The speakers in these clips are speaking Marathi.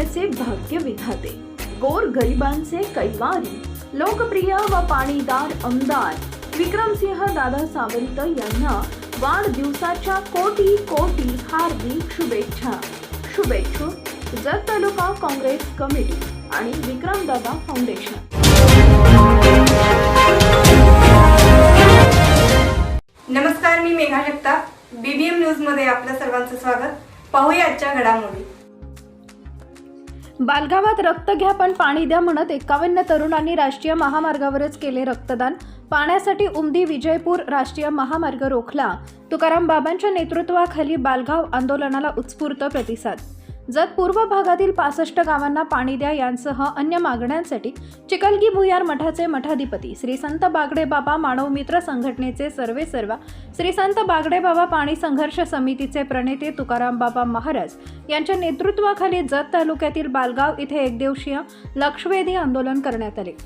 तालुक्याचे भाग्य विधाते. गोर गरिबांचे कैवारी लोकप्रिय व पाणीदार आमदार विक्रमसिंह दादा सावंत यांना वाढदिवसाच्या कोटी कोटी हार्दिक शुभेच्छा. शुभेच्छुक जत तालुका काँग्रेस कमिटी आणि विक्रमदादा फाउंडेशन. नमस्कार मी मेघा जगताप. बीबीएम न्यूजमध्ये आपल्या सर्वांचं स्वागत. पाहूया आजच्या घडामोडी. बालगावात रक्त घ्या पण पाणी द्या म्हणत एकावन्न तरुणांनी राष्ट्रीय महामार्गावरच केले रक्तदान. पाण्यासाठी उमदी विजयपूर राष्ट्रीय महामार्ग रोखला. तुकाराम बाबांच्या नेतृत्वाखाली बालगाव आंदोलनाला उत्स्फूर्त प्रतिसाद जत पूर्व भागातील पासष्ट गावांना पाणी द्या यांसह अन्य मागण्यांसाठी चिकलगी भुयार मठाचे मठाधिपती श्री संत बागडे बाबा मानव मित्र संघटनेचे सर्वे सर्वा श्री संत बागडे बाबा पाणी संघर्ष समितीचे प्रणेते तुकाराम बाबा महाराज यांच्या नेतृत्वाखाली जत तालुक्यातील बालगाव इथे एकदिवसीय लक्षवेधी आंदोलन करण्यात आले.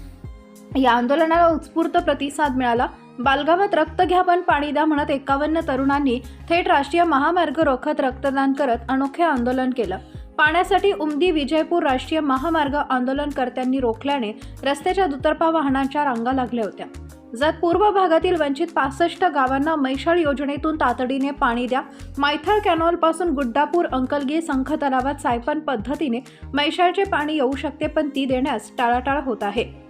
या आंदोलनाला उत्स्फूर्त प्रतिसाद मिळाला. बालगावात रक्त घ्या पण पाणी द्या म्हणत एकावन्न तरुणांनी थेट राष्ट्रीय महामार्ग रोखत रक्तदान करत अनोखे आंदोलन केलं. पाण्यासाठी उमदी विजयपूर राष्ट्रीय महामार्ग आंदोलनकर्त्यांनी रोखल्याने रस्त्याच्या दुतर्फा वाहनांच्या रांगा लागल्या होत्या. जत पूर्व भागातील वंचित पासष्ट गावांना मैशाळ योजनेतून तातडीने पाणी द्या. मायथळ कॅनॉलपासून गुड्डापूर अंकलगी संख तलावात सायपन पद्धतीने मैशाळचे पाणी येऊ शकते पण ती देण्यास टाळाटाळ होत आहे.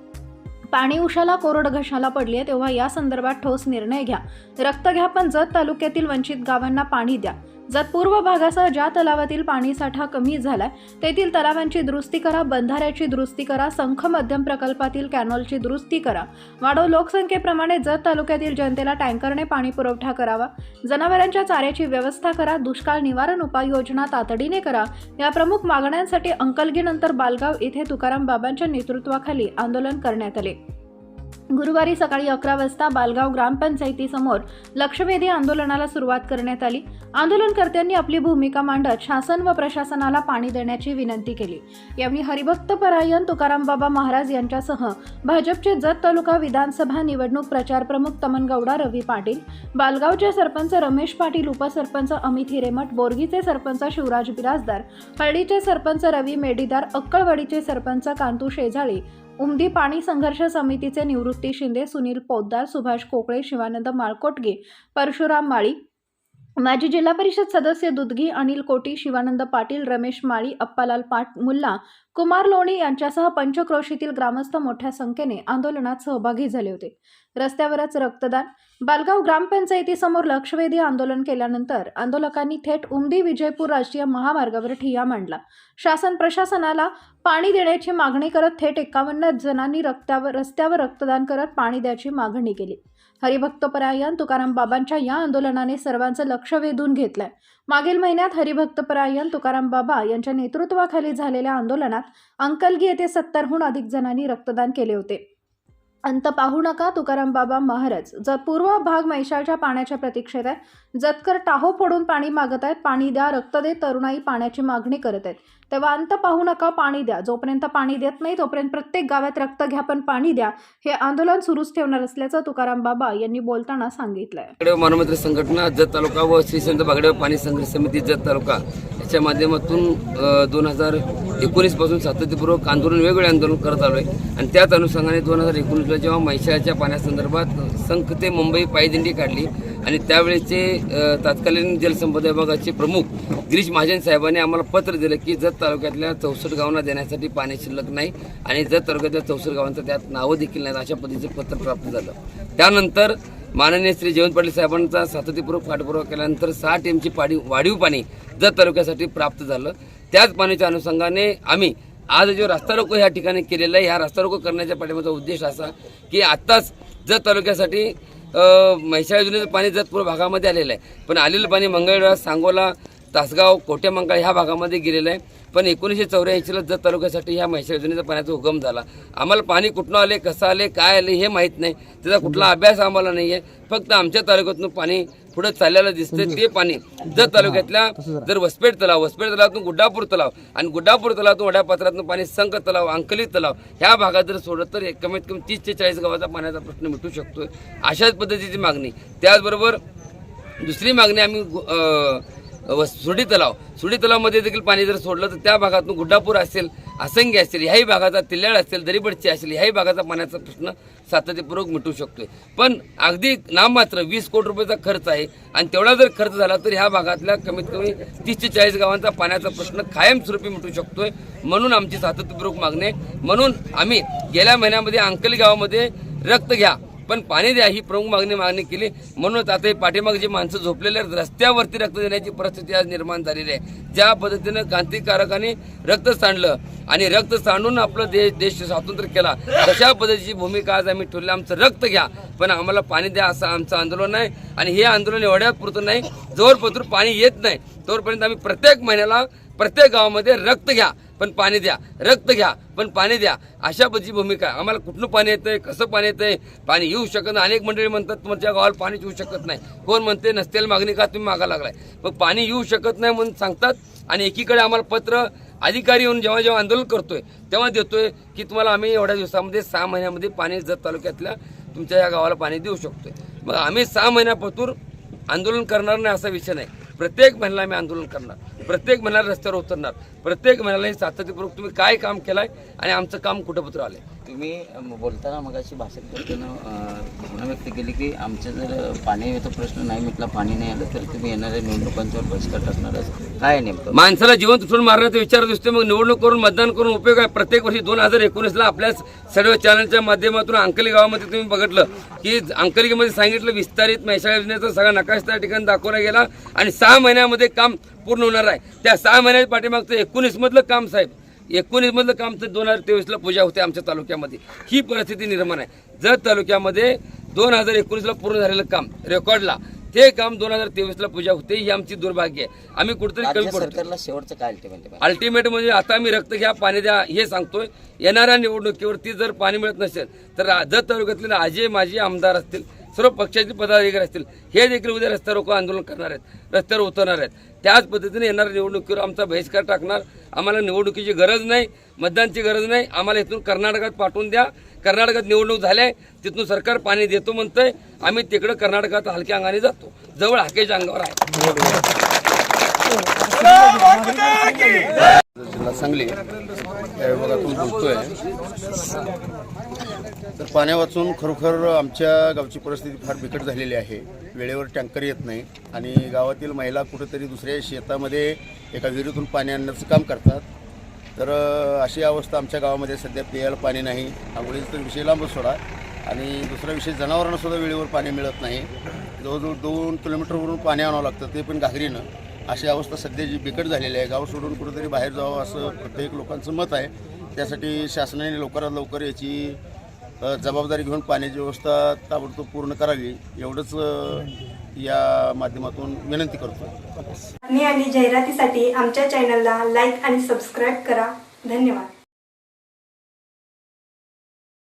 पाणी उशाला कोरड घशाला पडली आहे तेव्हा या संदर्भात ठोस निर्णय घ्या. रक्त घ्या पण जत तालुक्यातील वंचित गावांना पाणी द्या. जत पूर्व भागासह ज्या तलावातील पाणीसाठा कमी झालाय तेथील तलावांची दुरुस्ती करा बंधाऱ्याची दुरुस्ती करा संख मध्यम प्रकल्पातील कॅनॉलची दुरुस्ती करा. वाढव लोकसंख्येप्रमाणे जत तालुक्यातील जनतेला टँकरने पाणी पुरवठा करावा. जनावरांच्या चाऱ्याची व्यवस्था करा दुष्काळ निवारण उपाययोजना तातडीने करा. या प्रमुख मागण्यांसाठी अंकलगीनंतर बालगाव इथे तुकाराम बाबांच्या नेतृत्वाखाली आंदोलन करण्यात आले. गुरुवारी सकाळी अकरा वाजता बालगाव ग्रामपंचायतीसमोर लक्षवेधी आंदोलनाला सुरुवात करण्यात आली. आंदोलनकर्त्यांनी आपली भूमिका मांडत शासन व प्रशासनाला पाणी देण्याची विनंती केली. यावेळी हरिभक्त परायण तुकाराम बाबा महाराज यांच्यासह भाजपचे जत तालुका विधानसभा निवडणूक प्रचार प्रमुख तमनगौडा रवी पाटील बालगावचे सरपंच रमेश पाटील उपसरपंच अमित हिरेमठ बोरगीचे सरपंच शिवराज बिराजदार हळदीचे सरपंच रवी मेडीदार अक्कळवाडीचे सरपंच कांतू शेजाळी उमदी पाणी संघर्ष समितीचे निवृत्ती शिंदे सुनील पोद्दार सुभाष कोकळे शिवानंद माळकोटगे परशुराम माळी माजी जिल्हा परिषद सदस्य दुधगी अनिल कोटी शिवानंद पाटील रमेश माळी अप्पालाल पाट मुल्ला कुमार लोणी यांच्यासह पंचक्रोशीतील ग्रामस्थ मोठ्या संख्येने आंदोलनात सहभागी झाले होते. रस्त्यावरच रक्तदान. बालगाव ग्रामपंचायतीसमोर लक्षवेधी आंदोलन केल्यानंतर आंदोलकांनी थेट उमदी विजयपूर राष्ट्रीय महामार्गावर ठिय्या मांडला. शासन प्रशासनाला पाणी देण्याची मागणी करत थेट एकावन्न जणांनी रक्तावर रस्त्यावर रक्तदान करत पाणी द्यायची मागणी केली. हरिभक्तपरायण तुकाराम बाबांच्या या आंदोलनाने सर्वांचं लक्ष वेधून घेतलंय. मागील महिन्यात हरिभक्तपरायण तुकाराम बाबा यांच्या नेतृत्वाखाली झालेल्या आंदोलनात अंकलगी येथे सत्तरहून अधिक जणांनी रक्तदान केले होते. अंत पाहू नका तुकाराम बाबा महाराज. जर पूर्व भाग मैशाळच्या पाण्याच्या प्रतीक्षेत आहे जतकर टाहो फोडून पाणी मागत आहेत पाणी द्या रक्त दे तरुणाई पाण्याची मागणी करत आहेत. तेव्हा अंत पाहू नका पाणी द्या. जोपर्यंत पाणी देत नाही तोपर्यंत प्रत्येक गावात रक्त घ्या पण पाणी द्या. हे आंदोलन सुरूच ठेवणार असल्याचं तुकाराम बाबा यांनी बोलताना सांगितलंय. बागडेव मानवमित्र संघटना जत तालुका व श्रीसंत बागडे पाणी संघर्ष समिती जत तालुका. याच्या माध्यमातून दोन हजार एकोणीसपासून सातत्यपूर्वक आंदोलन वेगवेगळे आंदोलन करत आलो आहे आणि त्याच अनुषंगाने दोन हजार एकोणीसला जेव्हा मैशाळच्या पाण्यासंदर्भात संख ते मुंबई पायदिंडी काढली आणि त्यावेळेचे तत्कालीन जलसंपदा विभागाचे प्रमुख गिरीश महाजन साहेबांनी आम्हाला पत्र दिलं की जत तालुक्यातल्या चौसष्ट गावांना देण्यासाठी पाणी शिल्लक नाही आणि जत तालुक्यातल्या चौसष्ट गावांचं त्यात नावं देखील नाहीत अशा पद्धतीचं पत्र प्राप्त झालं. त्यानंतर माननीय श्री जयवंत पाटील साहेबांचा सातत्यपूर्वक पाठपुरावा केल्यानंतर सहा टीमची पाणी वाढीव पाणी जत तालुक्यासाठी प्राप्त झालं. त्याच पाण्याच्या अनुषंगाने आम्ही आज जो रस्ता रोको ह्या ठिकाणी केलेला आहे ह्या रस्ता रोको करण्याच्या पाठीमागचा उद्देश असा की आत्ताच जत तालुक्यासाठी म्हैशाळ योजनेचं पाणी जतपूर पूर्व भागामध्ये आलेलं आहे. पण आलेलं पाणी मंगळवेढा सांगोला तासगाव कोट्यामंकाळ ह्या भागामध्ये गेलेलं आहे. पण एकोणीसशे चौऱ्याऐंशीला जत तालुक्यासाठी ह्या म्हैसाळ योजनेचा पाण्याचा उगम झाला. आम्हाला पाणी कुठनं आले कसं आले काय आले हे माहीत नाही. त्याचा कुठला अभ्यास आम्हाला नाही आहे फक्त आमच्या तालुक्यातून पाणी पुढे चाललेलं दिसते ते पाणी जत तालुक्यातल्या जर वसपेट तलाव वसपेट तलावातून गुड्डापूर तलाव आणि गुड्डापूर तलावातून वड्यापात्रातून पाणी संक तलाव अंकली तलाव ह्या भागात जर सोडत तर एक कमीत कमी तीस ते चाळीस गावाचा पाण्याचा प्रश्न मिटू शकतो अशाच पद्धतीची मागणी. त्याचबरोबर दुसरी मागणी आम्ही सुडी तलाव. सुडी तलावमध्ये देखील पाणी जर सोडलं तर त्या भागातून गुड्डापूर असेल असंगी असेल ह्याही भागाचा तिल्याळ असेल दरीबडची असेल ह्याही भागाचा पाण्याचा प्रश्न सातत्यपूर्वक मिटू शकतोय. पण अगदी नाममात्र वीस कोटी रुपयाचा खर्च आहे आणि तेवढा जर खर्च झाला तर ह्या भागातल्या कमीत कमी तीस ते चाळीस गावांचा पाण्याचा प्रश्न कायमस्वरूपी मिटू शकतोय. म्हणून आमची सातत्यपूर्वक मागणी आहे. म्हणून आम्ही गेल्या महिन्यामध्ये अंकली गावामध्ये रक्त घ्या. पण पाणी द्या ही प्रमुख मागणी मागणी केली. म्हणूनच आता हे पाठीमागे जे माणसं झोपलेले आहेत रस्त्यावरती रक्त देण्याची परिस्थिती आज निर्माण झालेली आहे. ज्या पद्धतीनं क्रांतिकारकांनी रक्त सांडलं आणि रक्त सांडून आपलं देश देश स्वातंत्र्य केला तशा पद्धतीची भूमिका आज आम्ही ठेवली. आमचं रक्त घ्या पण आम्हाला पाणी द्या असं आमचं आंदोलन आहे आणि हे आंदोलन एवढ्या पुरतं नाही. जोरपत्र पाणी येत नाही. तोपर्यंत आम्ही प्रत्येक महिन्याला प्रत्येक गावामध्ये रक्त घ्या. पण पाणी द्या. रक्त घ्या पण पाणी द्या. अशा पद्धतीची भूमिका. आहे आम्हाला कुठलं पाणी येतंय कसं पाणी येतंय? पाणी येऊ शकत नाही. अनेक मंडळी म्हणतात तुमच्या गावाला पाणीच येऊ शकत नाही. कोण म्हणते नसतेल मागणी का? तुम्ही मागा लागलाय. मग पाणी येऊ शकत नाही म्हणून सांगतात आणि एकीकडे आम्हाला पत्र अधिकारी येऊन जेव्हा जेव्हा आंदोलन करतोय तेव्हा देतोय की तुम्हाला आम्ही एवढ्या दिवसामध्ये सहा महिन्यामध्ये पाणी जत तालुक्यातल्या तुमच्या या गावाला पाणी देऊ शकतोय. मग आम्ही सहा महिन्यापासून आंदोलन करणार नाही असा विषय नाही. प्रत्येक महिला आम्ही आंदोलन करणार. प्रत्येक महिला रस्त्यावर उतरणार. प्रत्येक महिलाने सातत्यपूर्वक तुम्ही काय काम केलंय आणि आमचं काम कुठं पत्र आलंय? तुम्ही बोलताना बोलताना मगाशी भाषण करताना अ, भावना व्यक्त केली की आमच्या जर पाणी येतो प्रश्न नाही म्हटला पाणी नाही आलं तर तुम्ही येणाऱ्या निवडणुकांच्यावर बहिष्कार टाकणार काय नेमकं? माणसाला जिवंत उठून मारण्याचा विचार दिसतो मग निवडणूक करून मतदान करून उपयोग आहे. प्रत्येक वर्षी दोन हजार एकोणीसला आपल्या सर्व चॅनलच्या माध्यमातून अंकली गावामध्ये तुम्ही बघितलं की अंकलीमध्ये सांगितलं विस्तारित मैशाळा योजनेचा सगळा नकाश त्या ठिकाणी दाखवला गेला आणि सहा महिन्यामध्ये काम पूर्ण होणार आहे. त्या सहा महिन्याच्या पाठीमागचं एकोणीसमधलं काम साहेब एकोणीस मधलं काम तर दोन हजार तेवीसला पूजा होते आमच्या तालुक्यामध्ये. ही परिस्थिती निर्माण आहे. जत तालुक्यामध्ये दोन हजार एकोणीसला पूर्ण झालेलं काम रेकॉर्डला ते काम दोन हजार तेवीसला पूजा होते ही आमची दुर्भाग्य आहे. आम्ही कुठेतरी कमी पडतो शेवटचं काय अल्टिमेट अल्टिमेट म्हणजे आता मी रक्त घ्या पाणी द्या हे सांगतोय. येणाऱ्या निवडणुकीवरती जर पाणी मिळत नसेल तर जत तालुक्यातले आजे माजी आमदार असतील सर्व पक्षाचे पदाधिकारी असतील हे देखील उद्या रस्त्यावर आंदोलन करणार आहेत रस्त्यावर उतरणार आहेत. त्याच पद्धतीने येणाऱ्या निवडणुकीवर आमचा बहिष्कार टाकणार. आम्हाला निवडणुकीची गरज नाही मतदानची गरज नाही. आम्हाला इथून कर्नाटकात पाठवून द्या. कर्नाटकात निवडणूक झाल्या तिथून सरकार पाणी देतो म्हणतंय. आम्ही तिकडं कर्नाटकात हलक्या अंगाने जातो. जवळ हाकेच्या अंगावर आहे. जिल्हा सांगली. या विभागातून बोलतोय. तर पाण्या वाचून खरोखर आमच्या गावची परिस्थिती फार बिकट झालेली आहे. वेळेवर टँकर येत नाही आणि गावातील महिला कुठेतरी दुसऱ्या शेतामध्ये एका विहिरीतून पाणी आणण्याचं काम करतात. तर अशी अवस्था आमच्या गावामध्ये सध्या प्यायला पाणी नाही. आंघोळीचा तर विषय लांबच सोडा. आणि दुसरा विषय जनावरांना सुद्धा वेळेवर पाणी मिळत नाही. जवळजवळ दोन किलोमीटरवरून पाणी आणावं लागतं ते पण घागरीनं. अशी अवस्था सध्या जी बिकट झालेली आहे. गाव सोडून कुठेतरी बाहेर जावं असं प्रत्येक लोकांचं मत आहे. त्यासाठी शासनाने लवकरात लवकर याची जबाबदारी घेऊन पाण्याची व्यवस्था ताबडतोब पूर्ण करावी एवढंच या माध्यमातून विनंती करतो. आणि जाहिरातीसाठी आमच्या चॅनलला लाईक आणि सबस्क्राईब करा. धन्यवाद.